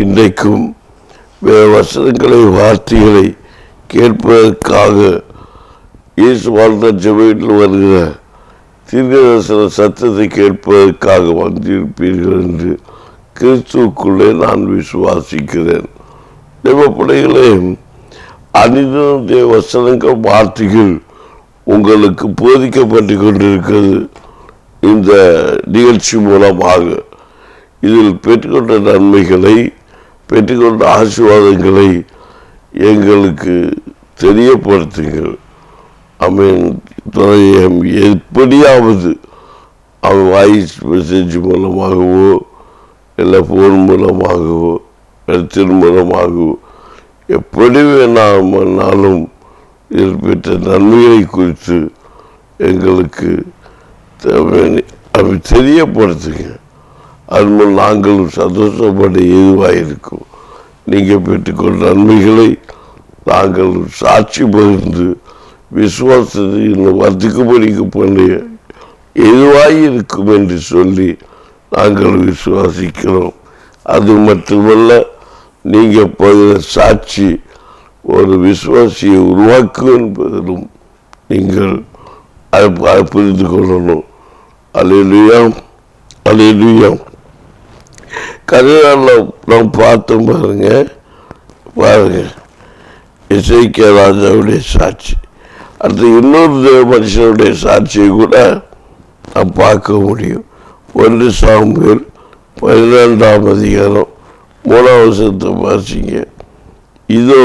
இன்றைக்கும் வேறு வசனங்களை வார்த்தைகளை கேட்பதற்காக இயேசு வாழ்ந்த ஜெபத்தில் வருகிற தீர்க்கதரிசன சத்தத்தை கேட்பதற்காக வந்திருப்பீர்கள் என்று கிறிஸ்துவுக்குள்ளே நான் விசுவாசிக்கிறேன். தேவ பிள்ளைகளே அனிதனுடைய வசனங்கள் வார்த்தைகள் உங்களுக்கு போதிக்கப்பட்டு கொண்டிருக்கிறது. இந்த நிகழ்ச்சி மூலமாக இதில் பெற்றுக்கொண்ட நன்மைகளை பெற்றுக்கொண்ட ஆசீர்வாதங்களை எங்களுக்கு தெரியப்படுத்துங்கள். அவன் துறையம் எப்படியாவது அவன் வாய்ஸ் மெசேஜ் மூலமாகவோ இல்லை ஃபோன் மூலமாகவோ எழுத்தின் மூலமாகவோ எப்படி வேணாலும் இதில் பெற்ற நன்மைகளை குறித்து எங்களுக்கு தேவை- தெரியப்படுத்துங்க அது நாங்களும் சந்தோஷப்பட எதுவாக இருக்கும் நீங்கள் பெற்றுக்கொண்ட நன்மைகளை நாங்கள் சாட்சி பகிர்ந்து விசுவாசத்தை இன்னும் வர்த்திக்கும்படிக்கு பண்ண எதுவாக இருக்கும் என்று சொல்லி நாங்கள் விசுவாசிக்கிறோம். அது மட்டுமல்ல நீங்கள் பகிர சாட்சி ஒரு விசுவாசியை உருவாக்கும் என்பதிலும் நீங்கள் அதை புரிந்து கொள்ளணும். அலையிலுயாம் அலையிலுயாம் கல்யாணம் நாம் பார்த்தோம் பாருங்க. பாருங்க. இசைக்கிய ராஜாவுடைய சாட்சி. அடுத்து இன்னொரு தேவ மனுஷனுடைய சாட்சியை கூட நாம் பார்க்க முடியும். ஒன்று சாமுவேல் பதினெண்டாம் அதிகாரம் மூணாம் வருஷத்தை வாசிங்க. இதோ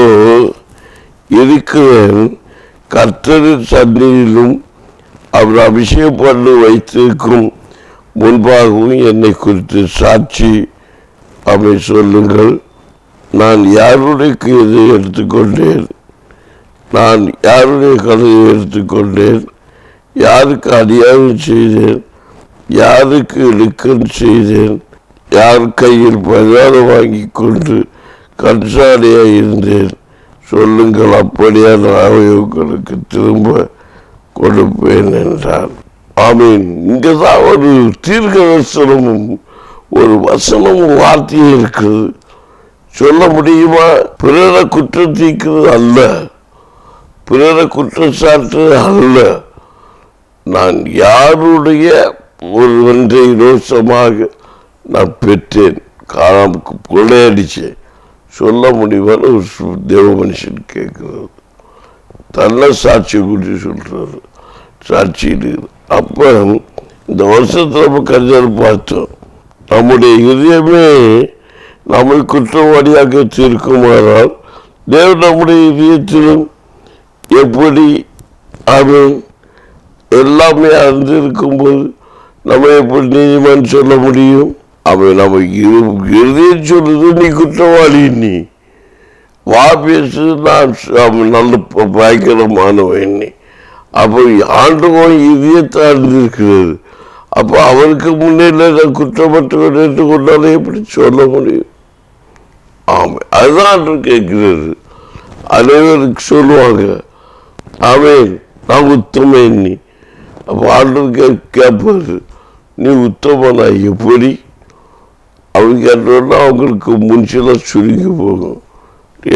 இருக்கிறேன் கர்த்தரின் சந்நிதியிலும் அவர் அபிஷேகம் பண்ணி வைத்திருக்கும் முன்பாகவும் என்னை குறித்து சாட்சி அவை சொல்லுங்கள். நான் யாருடைய இதை எடுத்துக்கொண்டேன்? நான் யாருடைய கதையை எடுத்துக்கொண்டேன்? யாருக்கு அநியாயம் செய்தேன்? யாருக்கு இழுக்கம் செய்தேன்? யார் கையில் பரிகாரம் வாங்கி கொண்டு கன்சாடியாக இருந்தேன்? சொல்லுங்கள் அப்படியே நான் உங்களுக்கு திரும்ப கொடுப்பேன் என்றான். ஆமீன் இங்கே தான் ஒரு தீர்க்க தரிசனமும் ஒரு வசனமும் வார்த்தையும் இருக்குது. சொல்ல முடியுமா? பிறரை குற்றம் தீர்க்கிறது அல்ல. பிறரை குற்றம் சாட்டுறது அல்ல. நான் யாருடைய ஒரு ஒன்றை ரோஷமாக நான் பெற்றேன். காணாம கொள்ளையடிச்சேன் சொல்ல முடியுமான்னு ஒரு தேவ மனுஷன் கேட்குறது தன்னை சாட்சி குறித்து சொல்றாரு. சாட்சி இருக்குது அப்போ இந்த வருஷத்தில் நம்ம கருதல் பார்த்தோம் நம்முடைய இதயமே நம்மை குற்றவாளியாக தீர்க்குமானால் தேவன் நம்முடைய இதயத்திலும் எப்படி அவன் எல்லாமே அறிந்திருக்கும்போது நம்ம எப்படி நீதிமான் சொல்ல முடியும்? அவன் நம்ம இரு- இருதயம் சொல்லுது நீ குற்றவாளி நீ. வா பேசு நான் நல்ல பயங்கரமானவன் நீ. அப்போ ஆண்டவன் இதயத்தை அறிந்திருக்கிறது அப்போ அவருக்கு முன்னே நான் குற்றமற்றவன் என்று கொண்டாலே எப்படி சொல்ல முடியும்? ஆமாம் அதுதான் ஆண்டு கேட்கிறது அனைவருக்கு சொல்லுவாங்க அவன் நான் உத்தமன் நீ அப்போ ஆண்டவர் கே கேட்பாரு நீ உத்தமனா எப்படி? அவங்க கேட்டோன்னா அவங்களுக்கு முன்சிலாம் சுருங்கி போகும்.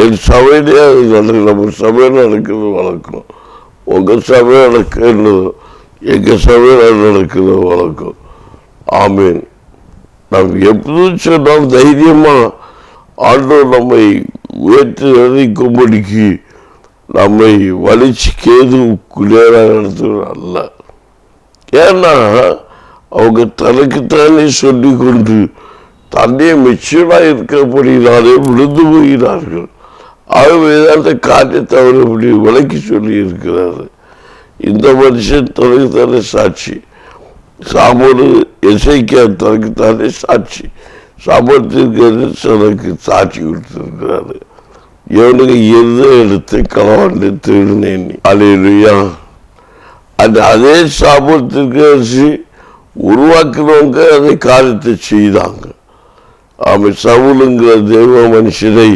என் சபையிலே அது நடக்கு நம்ம சபையில் நடக்கிறது வழக்கம். உங்கள் சபையில் நடக்கிறது எங்கள் சபையில் நடக்கிறது வழக்கம் ஆமீன். நாம் எப்போதும் சொன்னால் தைரியமாக ஆண்டோர் நம்மை உயர்த்தி நினைக்கும்படிக்கு நம்மை வலிச்சு கேது குளிராக நடத்துவது அல்ல. ஏன்னா அவங்க தனக்குத்தானே சொல்லி கொண்டு தன்னை மெச்சூராக இருக்கிறபடினாலே விழுந்து போகிறார்கள். ஆகவே அந்த காரியத்தை அவர் இப்படி விளக்கி சொல்லி இருக்கிறாரு இந்த மனுஷன் தனக்குத்தானே சாட்சி. சாமோடு எசைக்கா தனக்குத்தானே சாட்சி. சாமர்த்திற்கு தனக்கு சாட்சி கொடுத்துருக்கிறாரு. இவனுக்கு எந்த எடுத்து களவாண்டு திருநேன் அலையிலையா. அந்த அதே சாபத்திற்கு அரிசி உருவாக்குனவங்க அதை காரியத்தை செய்தாங்க. அவன் சவுலுங்கிற தெய்வ மனுஷனை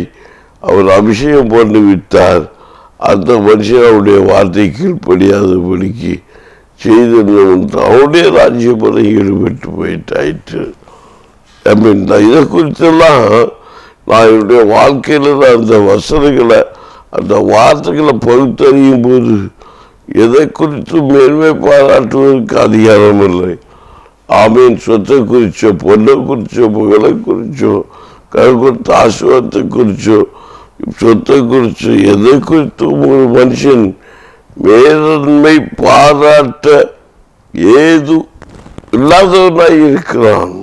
அவர் அபிஷேகம் பண்ணி விட்டார். அந்த மனுஷன் அவருடைய வார்த்தை கீழ்ப்படியாதபடிக்கு செய்திருந்தவன் அவருடைய ராஜ்யபதம் ஈடுபட்டு போயிட்டாயிற்று. I தான் இதை குறித்தெல்லாம் நான் என்னுடைய வாழ்க்கையில் நான் அந்த வசனங்களை அந்த வார்த்தைகளை பகுத்தறியும் போது எதை குறித்து மேன்மை பாராட்டுவதற்கு அதிகாரம் இல்லை. ஆமீன். சொத்தை குறிச்சோ பொண்ணை குறிச்சோ புகழை குறிச்சோ கருக்குத்த ஆசுவத்தை குறிச்சோ சொத்தை குறித்து எதை குறித்தும் ஒரு மனுஷன் மேலன்மை பாராட்ட ஏது இல்லாதவனாய் இருக்கிறான்.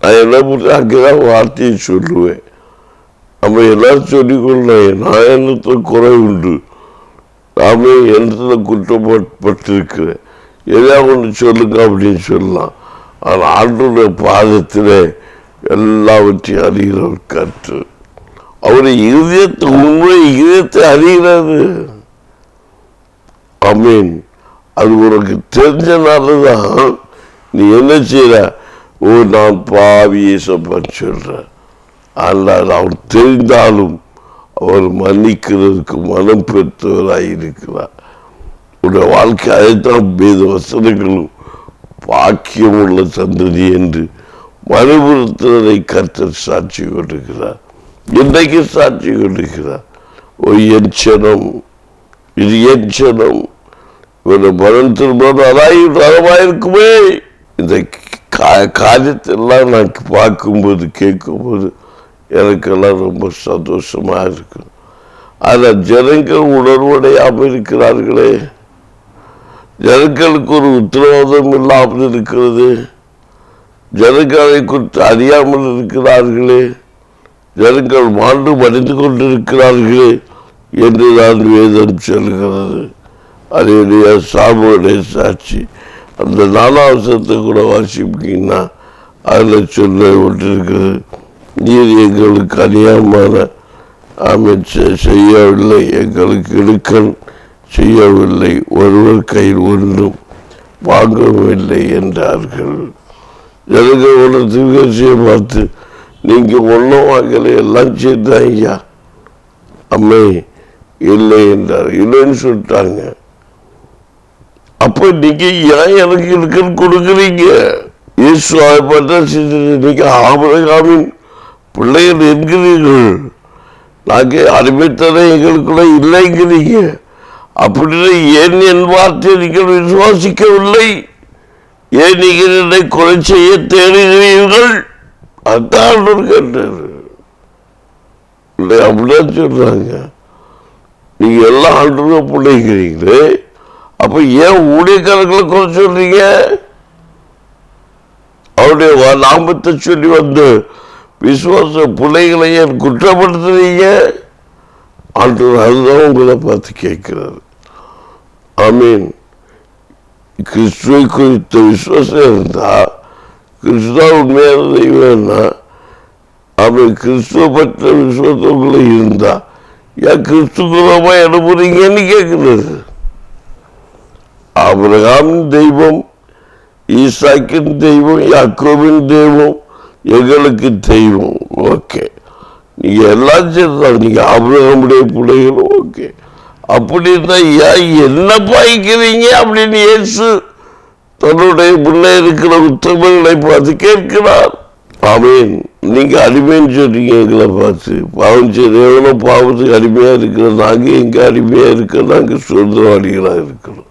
நான் என்ன பண்ண அங்கேதான் வார்த்தையை சொல்லுவேன். நம்ம எல்லாரும் சொல்லிக்கொள்ளேன் நான் என்னத்துல குறை உண்டு? நாமே என்னத்துல குற்றப்பட்டிருக்கிறேன் எதாவது ஒன்று சொல்லுங்க அப்படின்னு சொல்லலாம். ஆனால் ஆண்டுடைய பாதத்தில் எல்லாவற்றையும் அறிகிறவர் கற்று அவருடைய இதயத்தை உண்மை இதயத்தை அறிகிறது அமீன். அது உனக்கு தெரிஞ்சனால தான் நீ என்ன செய்யற ஓ நான் பாவியை சப்பான்னு சொல்ற. ஆனால் அவர் தெரிந்தாலும் அவர் மன்னிக்கிறதுக்கு மனம் பெற்றவராக இருக்கிறார். உடைய வாழ்க்கை அதைத்தான் வேத வசனங்களும் பாக்கியம் உள்ள சந்ததி என்று மறுபுறத்தினரை கர்த்தர் சாட்சி கொண்டிருக்கிறார் இன்றைக்கு சாட்சி கொண்டிருக்கிறார் ஓ என் சனம் இது என் சனம். இவனை மனம் திரும்ப அதாயிருக்குமே இந்த காரியத்தெல்லாம் நான் பார்க்கும்போது கேட்கும்போது எனக்கெல்லாம் ரொம்ப சந்தோஷமாக இருக்கும் ஆனால் ஜனங்கள் உணர்வடையாமல் இருக்கிறார்களே. ஜனங்களுக்கு ஒரு உத்தரவாதம் இல்லாமல் இருக்கிறது. ஜனங்களை குறித்து அறியாமல் இருக்கிறார்களே. ஜனங்கள் மாண்டு மடிந்து கொண்டிருக்கிறார்கள் என்று தான் வேதம் சொல்கிறது. அதனுடைய சாமுடைய சாட்சி. அந்த நாலாவசத்தை கூட வாசிப்பீங்கன்னா அதில் சொல்ல விட்டிருக்கிறது நீர் எங்களுக்கு அறியாமான அமைச்சர் செய்யவில்லை. எங்களுக்கு இடுக்கண் செய்யவில்லை. ஒருவர் கையில் ஒன்றும் வாங்கவில்லை என்றார்கள். ஜனங்கள் ஒன்று திருக்கட்சியை பார்த்து நீங்கள் ஒன்றும் வாங்கலை எல்லாம் செய்தான் ஐயா அம்மே இல்லை என்றார். இல்லைன்னு சொல்லிட்டாங்க. அப்போ நீங்க ஏன் எனக்கு இருக்குன்னு கொடுக்குறீங்க? இயேசு பட்ட நீங்க ஆபரகாமின் பிள்ளைகள் என்கிறீர்கள். நாங்கள் அடிமைத்தனை எங்களுக்குள்ள இல்லைங்கிறீங்க. அப்படின்னு ஏன் என் வார்த்தை நீங்கள் விசுவாசிக்கவில்லை? ஏன் நீங்கள் என்னை குறை செய்ய தேடுகிறீர்கள்? அதான் ஆண்டவர் கேட்டார். இல்லை அப்படிதான் சொல்றாங்க நீங்க எல்லாம் ஆண்டவங்க பிள்ளைங்கிறீங்களே அப்ப ஏன் ஊழியக்காரர்களை குறை சொல்றீங்க? அவருடைய வ- நாமத்தை சொல்லி வந்து விசுவாச பிள்ளைகளை ஏன் குற்றப்படுத்துறீங்க? ஆண்டவர் அதுதான் உங்களை பார்த்து கேட்கிறார். ஆமீன். கிறிஸ்துவை குறித்த விசுவாசம் இருந்தா கிறிஸ்துதான் உண்மையான தெய்வம்னா அவன் கிறிஸ்துவ பற்ற விசுவாசத்துக்குள்ள இருந்தா ஏன் கிறிஸ்துவமா அனுப்புறீங்கன்னு கேட்கிறது ஆபிரகாமின் தெய்வம் ஈசாக்கின் தெய்வம் யாக்கோவின் தெய்வம் எங்களுக்கு தெய்வம். ஓகே. நீங்க எல்லாம் சரிதான் நீங்க ஆபிரகாமுடைய பிள்ளைகளும் ஓகே. அப்படி இருந்தா ஏன் என்ன பாய்க்கிறீங்க? அப்படின்னு இயேசு தன்னுடைய பிள்ளை இருக்கிற உத்தமர்களை பார்த்து கேட்கிறார். ஆமீன். நீங்க அடிமைன்னு சொல்கிறீங்க எங்களை பார்த்து. பாவம் செய்யறவங்களும் பாவத்துக்கு அடிமையாக இருக்கிறோம். நாங்க எங்கே அடிமையாக இருக்கிறோம்? நாங்க சுதந்திரவாளிகளா இருக்கிறோம்.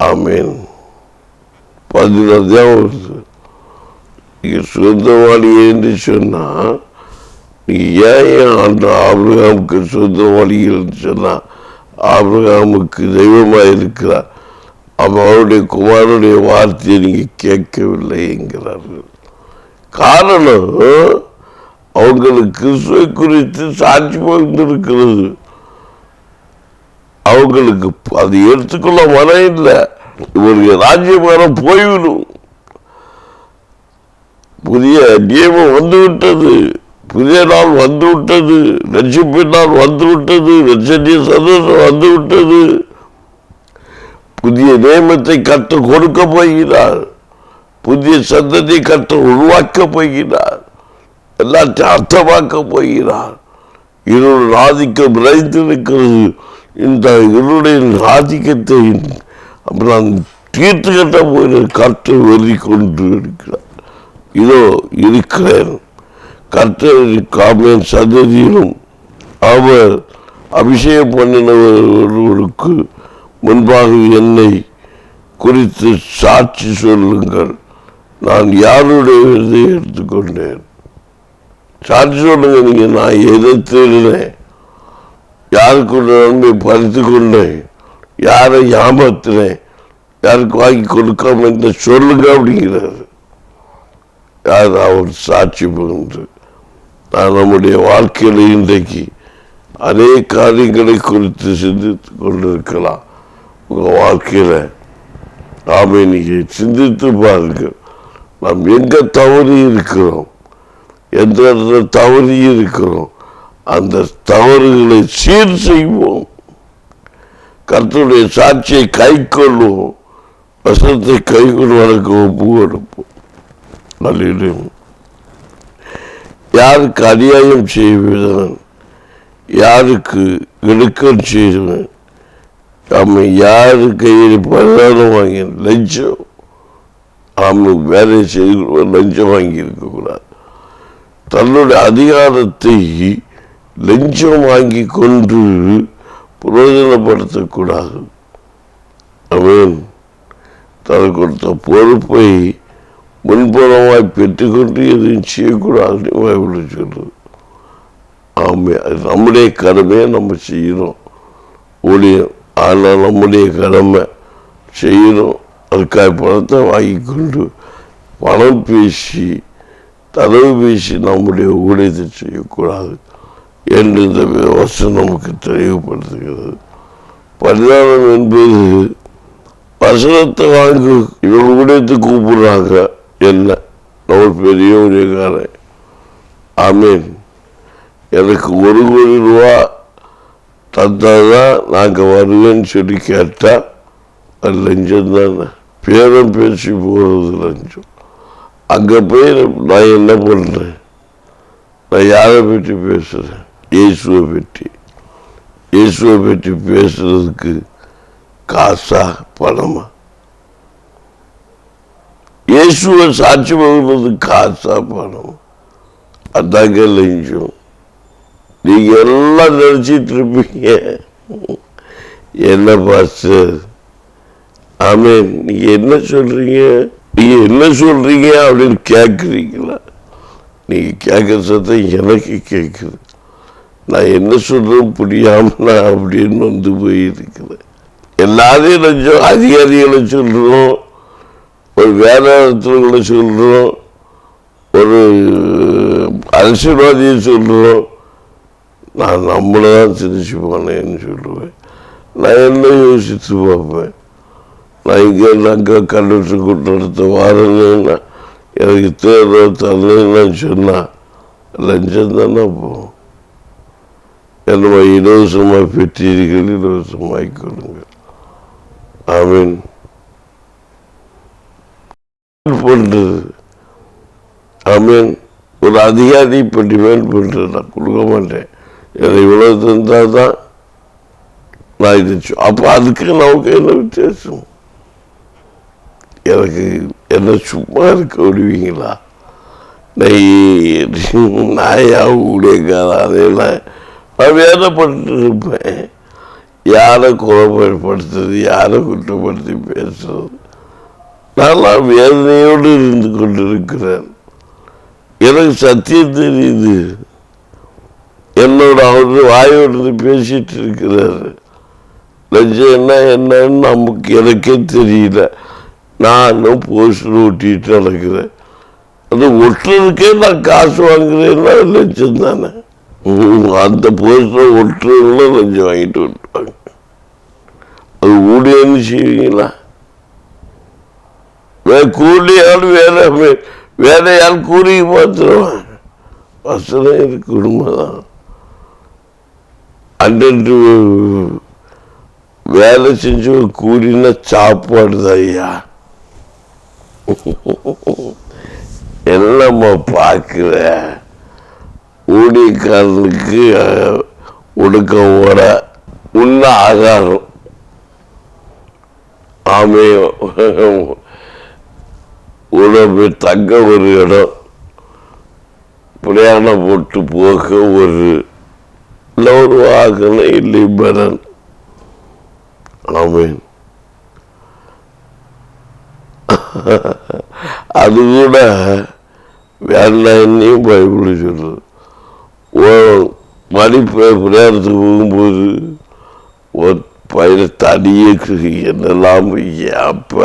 ஆமீன். பதினஞ்சாம் வருது. நீங்க சுதந்திரவாளி என்று சொன்னா நீங்கள் ஏன் ஏன் ஆண்டு ஆபிரகாமுக்கு சுதந்திரவாளிகள் சொன்னா ஆபிரகாமுக்கு தெய்வமா இருக்கிறார். அவருடைய குமாரனுடைய வார்த்தையை நீங்க கேட்கவில்லை என்கிறார்கள். காரணம் அவங்களுக்கு கிறிஸ்துவை குறித்து சாட்சி பகிர்ந்திருக்கிறது அவங்களுக்கு அது எடுத்துக்கொள்ள மனம் இல்லை. இவருக்கு ராஜ்யபாரம் போய்விடும். புதிய நியமம் வந்து விட்டது புதிய நாள் வந்து விட்டது ரட்சிப்பின் நாள் வந்து விட்டது ரட்சணிய சந்தோஷம் வந்து விட்டது புதிய நியமத்தை கற்றுக் கொடுக்க போகிறார். புதிய சந்ததி கற்று உருவாக்க போகிறார். எல்லாத்தையும் அர்த்தமாக்க போகிறார். இருள் ஆதிக்கம் நிறைந்திருக்கிறது. இந்த இருளின் ஆதிக்கத்தை நான் தீர்த்து கட்ட போகிற கற்று வெறி கொண்டு இருக்கிறார். இதோ இருக்கிறேன். கர்த்தர் காமன் சந்ததியிலும் அவர் அபிஷேகம் பண்ணினவர்களுக்கு முன்பாக என்னை குறித்து சாட்சி சொல்லுங்கள். நான் யாருடைய விருதை எடுத்துக்கொண்டேன்? சாட்சி சொல்லுங்க நீங்க நான் எதை தேடினேன் யாருக்கு நன்மை பறித்து கொண்டேன்? யாரை ஏமாத்தினேன் யாருக்கு வாங்கி கொடுக்காம என்று சொல்லுங்க அப்படிங்கிறாரு. யார் அவர் சாட்சி பகிர்ந்து நான் நம்முடைய வாழ்க்கையில் இன்றைக்கு அநேக காரியங்களை குறித்து சிந்தித்து கொண்டிருக்கலாம். உங்கள் வாழ்க்கையில் ஆமை நீங்கள் சிந்தித்து பாருங்கள். நாம் எங்கே தவறி இருக்கிறோம்? எந்த இடத்துல தவறி இருக்கிறோம்? அந்த தவறுகளை சீர் செய்வோம். கர்த்தருடைய சாட்சியை கை கொள்வோம். வசனத்தை கை கொள்வதற்கு ஒப்பு கொடுப்போம் அல்லையிலும் யாருக்கு அநியாயம் செய்வதன் யாருக்கு இடுக்கம் செய்வன் நம்ம யாரு கையில் பரிதானம் வாங்கி லஞ்சம். ஆமை வேலை செய்து லஞ்சம் வாங்கி இருக்கக்கூடாது தன்னுடைய அதிகாரத்தை லஞ்சம் வாங்கி கொண்டு பிரயோஜனப்படுத்தக்கூடாது அவன் தனக்கு கொடுத்த பொறுப்பை முன்புறமாய் பெற்றுக்கொண்டு எதுவும் செய்யக்கூடாதுன்னு பைபிள் சொல்றது ஆமே அது நம்முடைய கடமையை நம்ம செய்கிறோம் ஊழியம் ஆனால் நம்முடைய கடமை செய்யணும். அதுக்காக பணத்தை வாங்கி கொண்டு பணம் பேசி தளவு பேசி நம்முடைய ஊழியத்தை செய்யக்கூடாது என்று இந்த வசனம் நமக்கு தெளிவுபடுத்துகிறது. பரிதானம் என்பது வசனத்தை வாங்கி இவங்க ஊழியத்தை கூப்பிடுறாங்க என்ன? நம்ம பெரிய ஊழியக்காரன். ஆமீன். எனக்கு ஒரு கோடி ரூபா தந்தாதான் நாங்கள் வருவேன்னு சொல்லி கேட்டால் அது லஞ்சம் தானே பேரம் பேசி போகிறது லஞ்சம் அங்கே போய் நான் என்ன பண்ணுறேன் நான் யாரை பற்றி பேசுகிறேன் இயேசுவை பற்றி. இயேசுவை பற்றி பேசுறதுக்கு காசா பணமா? இயேசுவை சாட்சி பகிர்றது காசா பணம்? அதாங்க லஞ்சம் நீங்க எல்லாம் நினச்சிட்டு இருப்பீங்க. என்ன பாஸ்டர் ஆமேன் நீங்க என்ன சொல்றீங்க? நீங்க என்ன சொல்றீங்க அப்படின்னு கேட்குறீங்களா நீங்க கேட்குற சத்தம் எனக்கு கேட்குது நான் என்ன சொல்றேன் புரியாமல் நான் அப்படின்னு வந்து போயிருக்கிறேன் எல்லாரையும் லஞ்சம் அதிகாரிகளை சொல்றோம். ஒரு வேலை இடத்துல சொல்றோம். ஒரு அரசியல்வாதியை சொல்றோம். நான் நம்மளை தான் சிரிச்சு போனேன்னு சொல்லுவேன். நான் என்ன யோசித்து பார்ப்பேன்? நான் இங்கே அங்கே கண்டக்டர் கூட்டத்தை எனக்கு தேர்தல் தரலன்னு சொன்னா லஞ்சம் தானே போகும் என்னமா இலவசமாக பெற்றீர்கள் இலவசமாய் கொடுங்க ஆமீன். பண்ணுறது ஆமீன். ஒரு அதிகாரி இப்போ டிமாண்ட் பண்ணுறது நான் கொடுக்க மாட்டேன். எனக்கு இவ்வளோ தந்தால் தான் நான் இது அப்போ அதுக்கு நமக்கு என்ன வித்தியாசம்? எனக்கு என்ன சும்மா இருக்க விடுவீங்களா? நான் நாயா அதையெல்லாம் நான் வேதப்பட்டு இருப்பேன் யாரை குறைப்படுத்துறது யாரை குற்றப்படுத்தி பேசுறது? நான் வேதனையோடு இருந்து கொண்டிருக்கிறேன். எனக்கு சத்தியம் தெரியுது. என்னோட அவர் வாயோடு பேசிட்டு இருக்கிறாரு. லஞ்சம் என்ன என்னன்னு நமக்கு எனக்கே தெரியல. நானும் போஸ்டர் ஒட்டிட்டு நடக்கிறேன். அது ஒட்டுறதுக்கே நான் காசு வாங்குறேன்னா லஞ்சம் தானே. அந்த போஸ்டர் ஒட்டுறதுல லஞ்சம் வாங்கிட்டு விட்டுவாங்க அது ஊழியன்னு செய்வீங்களா? வேற கூலியால் வேலை வேலையால் கூலிக்கு பார்த்துருவான் வசனம் இருக்கு உண்மைதான் அன்று வேலை செஞ்சு கூலினா சாப்பாடு ஐயா என்னம்மா பார்க்குற? ஊழியக்காரனுக்கு அஹ், ஒடுக்கம் ஓட உண்ண ஆகாரம். ஆமே உணவு தங்க ஒரு இடம் பிரயாணம் போட்டு போக ஒரு இல்லை ஒரு வாகனம் இல்லை பரன் ஆமேன். அது கூட வேண்டாம் பைபிள் சொல்றது ஓ மணி பிரயாணத்துக்கு போகும்போது ஒரு பயிர தடியே என்னெல்லாம் அப்ப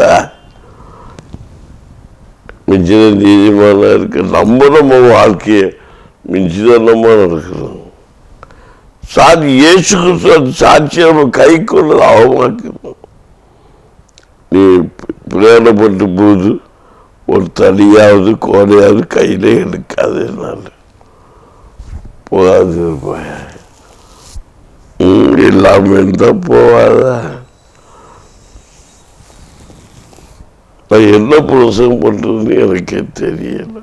மிஞ்சின நீதிமான இருக்கு நம்ம நம்ம வாழ்க்கையை மிஞ்சிதனமாக நடக்கிறோம் சாதி இயேசு கிறிஸ்து சாட்சியை நம்ம கை கொள்ள அவமாக்கணும் நீ பிரயாணப்பட்டு போது ஒரு தடியாவது கோடையாவது கையில எடுக்காது என்னால் போகாது இருப்பேன் ம், இருந்தால் போவாதா. நான் என்ன புருஷம் பண்ணுறதுன்னு எனக்கே தெரியல.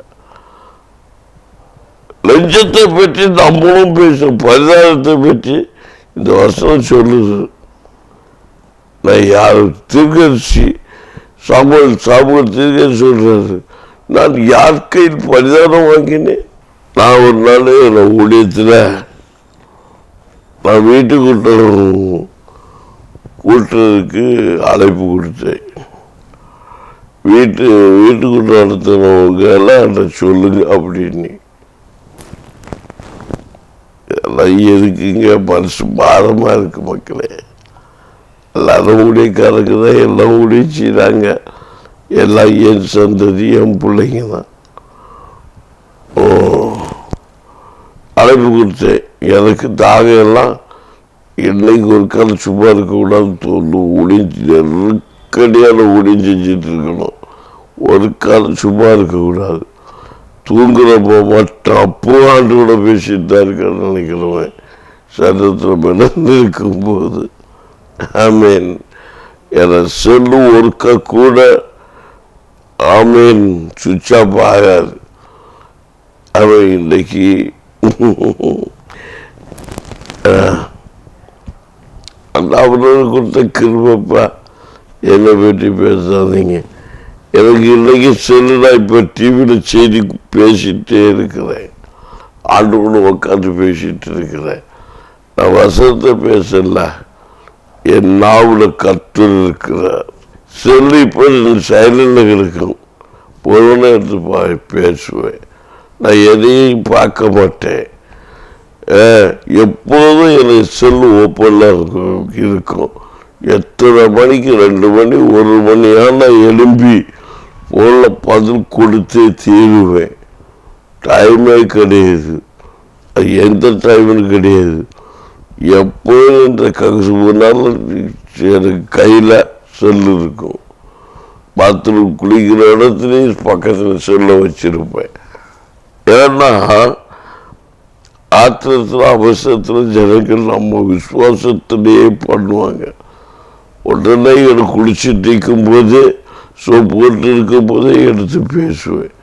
லஞ்சத்தை பற்றி நம்மளும் பேசுறோம். பரிதாபத்தை பற்றி இந்த வருஷம் சொல்லுது. நான் யாரும் திருக்கட்சி சாமுவல் சாமுவல் திருக்கட்சி சொல்கிறாரு நான் யார் கையில் பரிதானம் வாங்கினேன்? நான் ஒரு நாள் நான் ஊழியத்தில் நான் வீட்டு கூட்டம் கூட்டுறதுக்கு அழைப்பு கொடுத்தேன். வீட்டு வீட்டு கூட்டம் நடத்தினவங்க எல்லாம் என்கிட்ட சொல்லுங்க அப்படின்னு. எல்லாம் இருக்குங்க மனசு பாரமாக இருக்குது மக்களே. எல்லாரும் ஊழியக்காரங்க தான் எல்லாம் ஊழியம் செய்கிறாங்க எல்லாம் என் சந்ததி என் பிள்ளைங்க தான். ஓ. அழைப்பு கொடுத்தேன். எனக்கு தாகம் எல்லாம் இன்னைக்கு ஒரு காலம் சும்மா இருக்கக்கூடாதுன்னு தோணும் ஒளிஞ்சு நெருக்கடியான ஒளியும் செஞ்சுட்டு இருக்கணும் ஒரு காலம் சும்மா இருக்கக்கூடாது தூங்குறப்போ மட்டும் அப்போ ஆண்டு கூட பேசிட்டு தான் இருக்கேன்னு நினைக்கிறவன். சட்டத்தில் மிளந்து இருக்கும்போது ஆமீன். என சொல்லு ஒருக்க கூட ஆமீன். சுவிட்ச் ஆஃப் ஆகாது அவன் இன்னைக்கு அந்த அவரோட கொடுத்த கிருபப்பா என்னை பற்றி பேசாதீங்க. எனக்கு இன்னைக்கு செல்லு நான் இப்போ டிவியில் செய்தி பேசிட்டே இருக்கிறேன். ஆண்டு கூட உட்காந்து பேசிட்டு இருக்கிறேன். நான் வசனத்தை பேசல. என் நாவில் கற்று இருக்கிறார். செல்லு இப்போ சைலண்டில் இருக்கும். பொருளை எடுத்து போய் பேசுவேன். நான் எதையும் பார்க்க மாட்டேன். எப்போதும் எனக்கு செல்லு ஓப்பனில் இருக்கும். இருக்கும் எத்தனை மணிக்கு ரெண்டு மணி ஒரு மணியான எலும்பி எழும்பி ஃபோனில் பதில் கொடுத்தே தீருவேன். டைமே கிடையாது. அது எந்த டைமும் கிடையாது. எப்போதும் இந்த எனக்கு கையில் செல்லு இருக்கும். பாத்ரூம் குளிக்கிற இடத்துலையும் பக்கத்தில் செல்ல வச்சுருப்பேன். ஏன்னா ஆத்திரத்தில் அவசரத்தில் ஜனங்கள் நம்ம விசுவாசத்திலேயே பண்ணுவாங்க. உடனே எனக்கு குளிச்சுட்டு இருக்கும்போது சோப்பு போட்டு இருக்கும்போதே எடுத்து பேசுவேன்.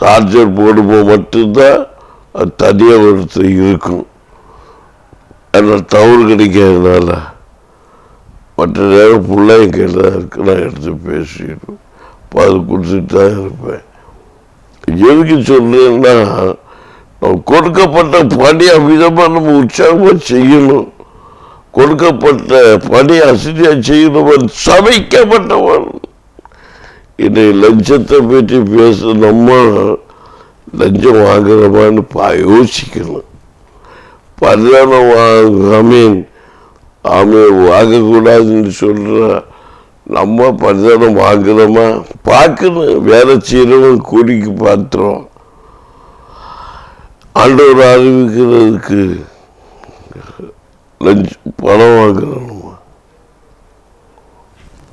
சார்ஜர் போடும்போது மட்டும்தான் அது தனியாக ஒருத்தர் இருக்கும். ஆனால் தவறு கிடைக்காதனால மற்ற நேரம் பிள்ளைங்க கையில் தான் இருக்கு நான் எடுத்து பேசிடுவேன் பால் குடிச்சிட்டு தான் இருப்பேன். எதுக்கு சொல்றேன்னா நம்ம கொடுக்கப்பட்ட பணி அமிதமாக நம்ம உற்சாகமாக செய்யணும். கொடுக்கப்பட்ட பணி அசதியாக செய்யணும் சமைக்கப்பட்டவன். இன்னை லஞ்சத்தை பற்றி பேச நம்ம லஞ்சம் வாங்குறோமான்னு பா யோசிக்கணும். பரிதானம் வாங்க ஆமீன் வாங்கக்கூடாதுன்னு சொல்கிற நம்ம பரிதானம் வாங்குறோமா? பார்க்கணும் வேலை செய்யறவன் கூலிக்கு பார்த்துறோம் ஆண்டவர் அறிவிக்கிறதுக்கு லஞ்ச் பணம் வாங்குறோமா?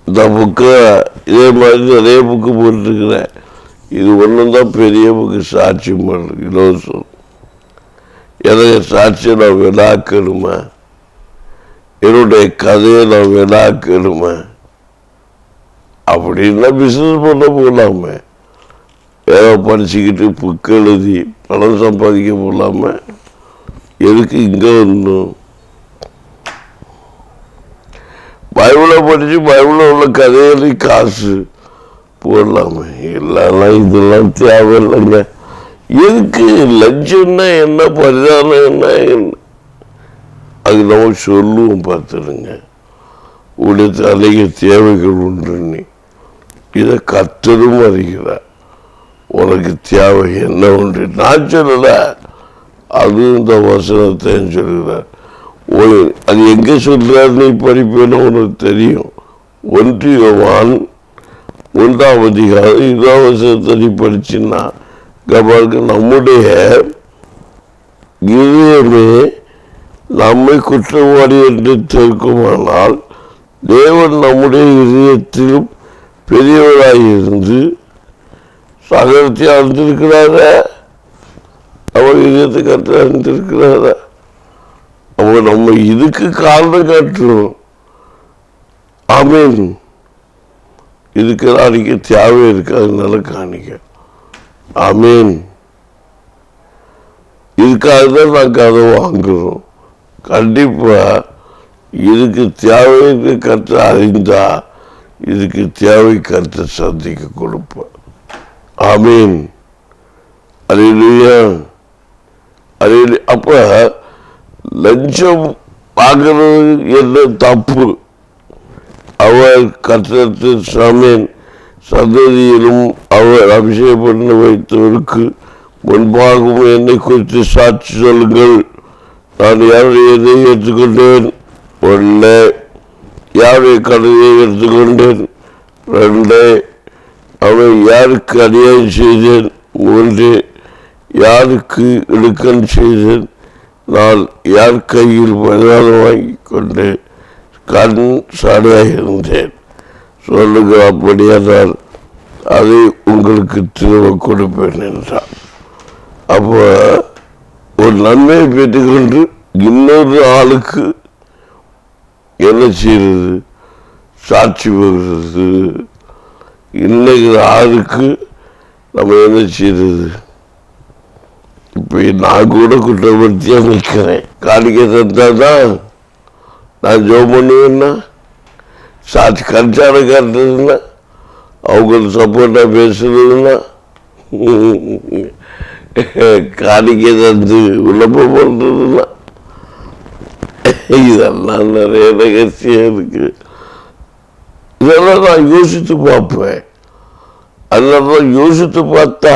இந்த புக்கை இதே மாதிரி நிறைய புக்கு போட்டுருக்கிறேன். இது ஒன்றும் தான் பெரிய புக்கு சாட்சி பண்ணுறது இலவசம். என்னுடைய சாட்சியை நான் விழாக்கணுமா என்னுடைய கதையை நான் விழாக்கணுமா அப்படின்னா பிஸ்னஸ் பண்ண போகலாமே ஏதோ படிச்சுக்கிட்டு புக்கு எழுதி பணம் சம்பாதிக்க போகலாம எதுக்கு இங்கே வரணும்? பைபிளை படித்து பைபிளில் உள்ள கதைகளை காசு போடலாமே. இல்லைன்னா இதெல்லாம் தேவையில்லைங்க. எதுக்கு? லஞ்சம்னா என்ன? பரிதானம் என்ன? என்ன? அது நம்ம சொல்லுவோம் பார்த்துருங்க உடைய தலைக்கு தேவைகள் உண்டுன்னு இதை கத்தரும் அறிகிறார். உனக்கு தேவை என்ன உண்டு? நான் சொல்லல. அது இந்த வசனத்தை சொல்கிறார். ஓய் அது எங்கே சொல்கிறார் நீ படிப்பேன்னு உனக்கு தெரியும். ஒன்றியவான் ஒன்றாம் அதிகாரம் இருபதாம் வசனத்தை நீ படிச்சுன்னா கபாலுக்கு நம்முடைய இதயமே நம்மை குற்றவாளி என்று தெரிவிக்குமானால் தேவன் நம்முடைய இதயத்திலும் பெரியவராயிருந்து சகலத்தை அறிந்திருக்கிறாரா? அவர் இதயத்தை கற்று அறிந்திருக்கிறாரா? அவர் நம்ம இதுக்கு காரணம் காட்டுறோம். ஆமீன். இதுக்கு அன்றைக்கி தேவை இருக்காதுனால அதனால காணிக்க ஆமீன். இதுக்காக தான் நாங்கள் அதை வாங்குறோம். கண்டிப்பா இதுக்கு தேவைக்கு கற்று அறிந்தா இதுக்கு தேவை கற்று சந்திக்க கொடுப்பேன் ஆமீன். அறியலையா அலையில அப்ப லஞ்சம் வாங்குறது என்ன தப்பு? அவர் கற்றத்து சாமியன் சந்ததியிலும் அவர் அபிஷேகம் பண்ண வைத்தவருக்கு முன்பாகவும் என்னை குறித்து சாட்சி சொல்லுங்கள். நான் யாருடைய இதை ஏற்றுக்கொண்டேன்? ஒன்று யாருடைய கடனை எடுத்துக்கொண்டேன் ரெண்டு அவன் யாருக்கு அநியாயம் செய்தேன்? மூன்று யாருக்கு இடுக்கன் செய்தேன்? நான் யார் கையில் பரிதானம் வாங்கி கொண்டு கண் சாடையாக இருந்தேன். சொல்லுங்க அப்படியானால் அதை உங்களுக்கு திரும்ப கொடுப்பேன் என்றார் அப்போ ஒரு நன்மையை பெற்றுக்கொண்டு இன்னொரு ஆளுக்கு என்ன செய்யறது சாட்சி பெறுறது இன்னைக்கு ஆளுக்கு நம்ம என்ன செய்யறது இப்போ நான் கூட குற்றப்படுத்தியா நிற்கிறேன். காணிக்க தந்தாதான் நான் ஜோம் பண்ணுவேன்னா? சாட்சி கஞ்சான காட்டுறதுன்னா அவங்களுக்கு சப்போர்ட்டாக பேசுறதுன்னா காணிக்கை தந்து விளப்பம் பண்ணுறதுன்னா இதெல்லாம் நிறைய ரகசியம் இருக்கு. இதெல்லாம் நான் யோசித்து பார்ப்பேன். அதெல்லாம் யோசித்து பார்த்தா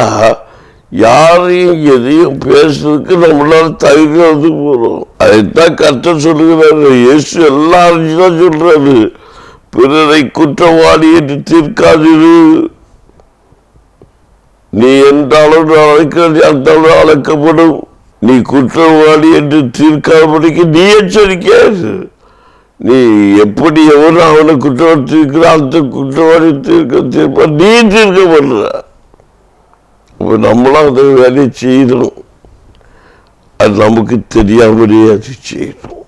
யாரையும் எதையும் பேசுறதுக்கு நம்மளால தவிர்க்கிறது போகிறோம் அதைத்தான் கற்ற சொல்லுகிறாரு. இயேசு எல்லாம் அறிஞ்சுதான் சொல்றாரு. பிறரை குற்றவாளி என்று தீர்க்காதிரு. நீ எந்த அளவு அழைக்கிறது அந்த அளவு அழைக்கப்படும். நீ குற்றவாளி என்று தீர்க்காதபடிக்கு நீ எச்சரிக்கையாது நீ எப்படி எவரும் அவனை குற்றவாளி தீர்க்கிறான் அந்த குற்றவாளி தீர்க்க தீர்ப்பா நீ தீர்க்கப்படுற அப்ப நம்மளாம் அதை வேலையை செய்யணும். அது நமக்கு தெரியாமலே அது செய்யணும்.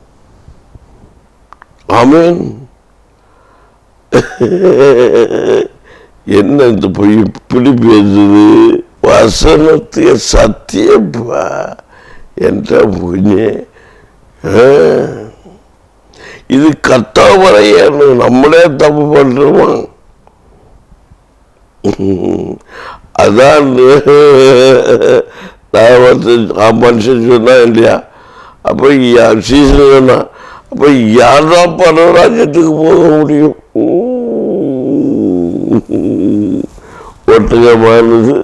ஆமேன். என்ன இந்த பொய் இப்படி பேசுது? வசனத்திய சத்தியப்பா என்ற புண்ணே இது கத்தாவரையன்னு நம்மளே தப்பு பண்ணுறோம் அதான் நான் வந்து மனுஷன் சொன்னா இல்லையா? அப்போ சீசன் சொன்னா அப்போ யார்தான் பரவராஜ்யத்துக்கு போக முடியும்? ஒட்டகமானது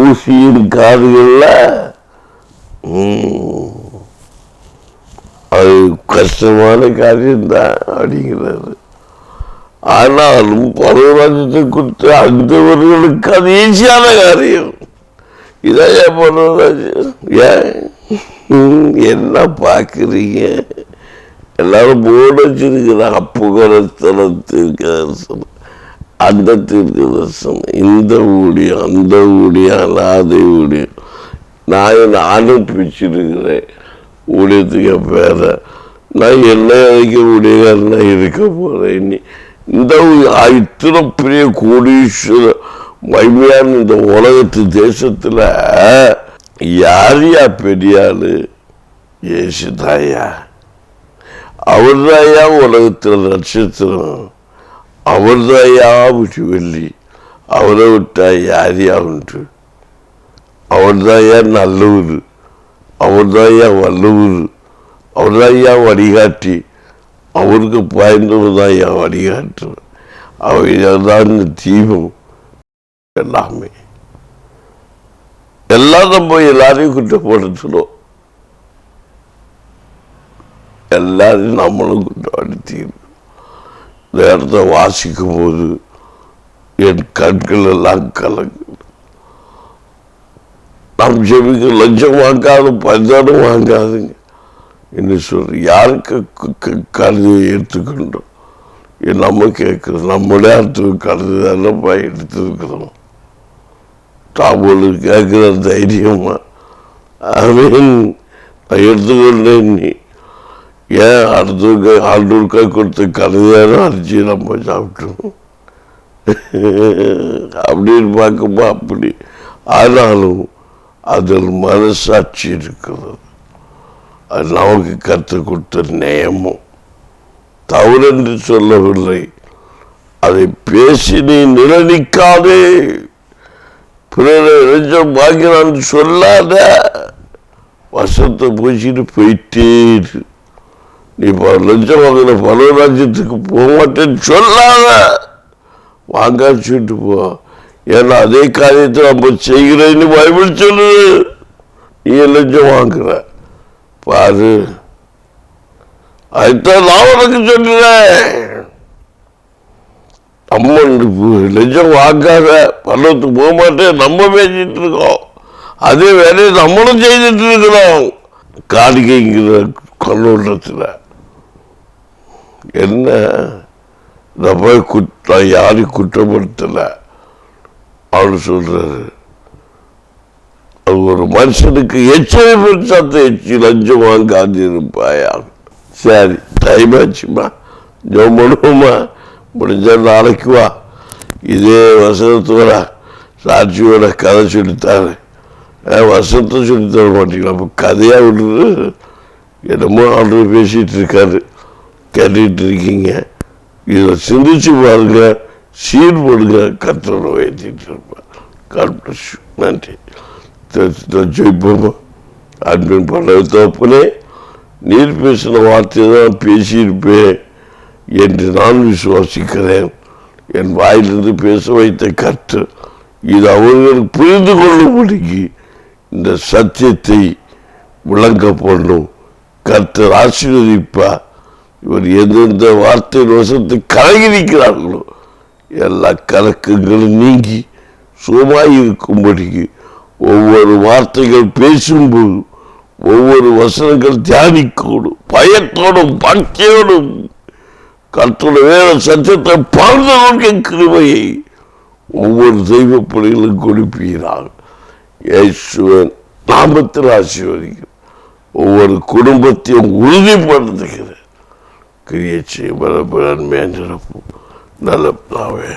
ஊசியின் காதுகளில். அது கஷ்டமான காரியம்தான் அப்படிங்கிறாரு. ஆனாலும் பரவராஜத்தை கொடுத்து அடுத்தவர்களுக்கு அது ஈஸியான காரியம். இதான் ஏன்? பரவராஜ் ஏன் என்ன பார்க்குறீங்க? எல்லாரும் போர்டு வச்சிருக்கிறாங்க தீர்க்கதரிசனம் அந்த தீர்க்கதரிசனம் இந்த ஊழியம் அந்த ஊழியம் அனாதை ஊழியம் நான் நானும் பிடிச்சிருக்கிறேன் ஊழியத்துக்கு பேர. நான் என்ன எனக்கு ஊழியக்காரனா இருக்க போகிறேன் இந்த இத்தனை பெரிய கோடீஸ்வர மகிமையான இந்த உலகத்து தேசத்தில் யார் யா பெரியாள் ஏசுதாயா அவர்தாயா உலகத்தில் நட்சத்திரம் அவர்தாயா விட்டுவெள்ளி அவரை விட்டா யாரியா உண்டு? அவர்தாயா நல்லவர். அவர்தாயா வல்லவர். அவர்தாயா வழிகாட்டி. அவருக்கு பாய்ந்தவர் தான் என் வழிகாட்டு அவர் தான் தீபம். எல்லாமே. எல்லாரும் போய் எல்லாரையும் குற்றப்படுத்தணும் எல்லாரையும் நம்மளும் குற்றப்படுத்திடும் இந்த இடத்த வாசிக்கும் போது என் கண்கள் எல்லாம் கலங்கு நாம் ஜெபிக்க லஞ்சம் வாங்காது பஞ்சாலும் வாங்காதுங்க என்று சொல்ற யாருக்கு கருதியை ஏற்றுக்கின்றோம் நம்ம கேட்குறோம் நம்மளே அடுத்து கருது தானப்பா எடுத்துருக்கிறோம் தாம்பூலுக்கு கேட்குற தைரியமா அவன் நான் எடுத்துக்கொண்டேன் நீ ஏன் அடுத்தவங்க ஆண்டூருக்கா கொடுத்த கருதியான அரிசி நம்ம சாப்பிட்டோம் அப்படின்னு பார்க்கும்போது அப்படி. ஆனாலும் அதில் மனசாட்சி இருக்கிறது. அது நமக்கு கற்றுக் கொடுத்த நியமம். தவறென்று சொல்லவில்லை. அதை பேசி நீ நிலநிக்காதே பிறரை லஞ்சம் வாங்கினான்னு சொல்லாத. வசத்தை பூசிட்டு போயிட்டே இரு. நீ லஞ்சம் வாங்கின பல ராஜ்யத்துக்கு போக மாட்டேன்னு சொல்லாத சொல்லிட்டு போ. ஏன்னா அதே காரியத்தை நம்ம செய்கிறேன்னு பைபிள் சொல்லுது. நீ லஞ்சம் வாங்குற. பாரு. அதுதான் நான் உனக்கு சொல்றேன் நம்ம லஞ்சம் வாங்காத. பள்ளத்துக்கு போக மாட்டேன் நம்ம பேசிட்டு இருக்கோம். அதே வேலையை நம்மளும் செய்துட்டு இருக்கிறோம். காணிக்கைங்கிற கண்ணோட்டத்தில் என்ன? நான் போய் குற்ற யாரையும் குற்றப்படுத்தலை. அவர் சொல்றாரு. அது ஒரு மனுஷனுக்கு எச்சரிப்பு பெருசாத்த எச்சி லஞ்சம் வாங்காது இருப்பாயா? சரி டைம் ஆச்சுமா? ஜோம் பண்ணுவோமா முடிஞ்சா நாளைக்கு வா. இதே வசனத்தோட சாட்சியோட கதை சொல்லித்தாரு. வசனத்தை சொல்லித்தர மாட்டீங்களா? அப்போ கதையாக விடுறது? என்னமோ ஆர்டர் பேசிட்டு இருக்காரு. கேட்டுட்டு இருக்கீங்க இதை சிந்திச்சு பாருங்க சீர் போடுங்க கத்தோட ஏற்றிட்டு இருப்பேன் God நன்றி. ஜெயிப்போமா அட்மின் பண்ண தோப்பனே நீர் பேசின வார்த்தை தான் பேசியிருப்பேன் என்று நான் விசுவாசிக்கிறேன். என் வாயிலிருந்து பேச வைத்த கற்று இது அவர்கள் புரிந்து கொள்ளும்படிக்கு இந்த சத்தியத்தை விளங்க போடணும் கர்த்தர் ஆசீர்வதிப்பா இவர் எந்தெந்த வார்த்தை வசத்தை கலகிரிக்கிறார்களோ எல்லா கலக்கங்களும் நீங்கி சுகமாய் இருக்கும்படிக்கு ஒவ்வொரு வார்த்தைகள் பேசும்போது ஒவ்வொரு வசனங்கள் தியானிக்கோடும் பயத்தோடும் பக்தியோடும் கர்த்தருடைய வேலை சத்தியத்தை பறந்து கொள்கிற கிருமையை ஒவ்வொரு தெய்வ பிள்ளைகளும் கொடுப்பீராக. இயேசுவன் நாமத்தில் ஆசீர்வதிக்கிறேன் ஒவ்வொரு குடும்பத்தையும் உறுதிப்படுத்துகிறேன். கிரியை செய்ய நன்மையாக நிரப்பும். நல்ல ஆமே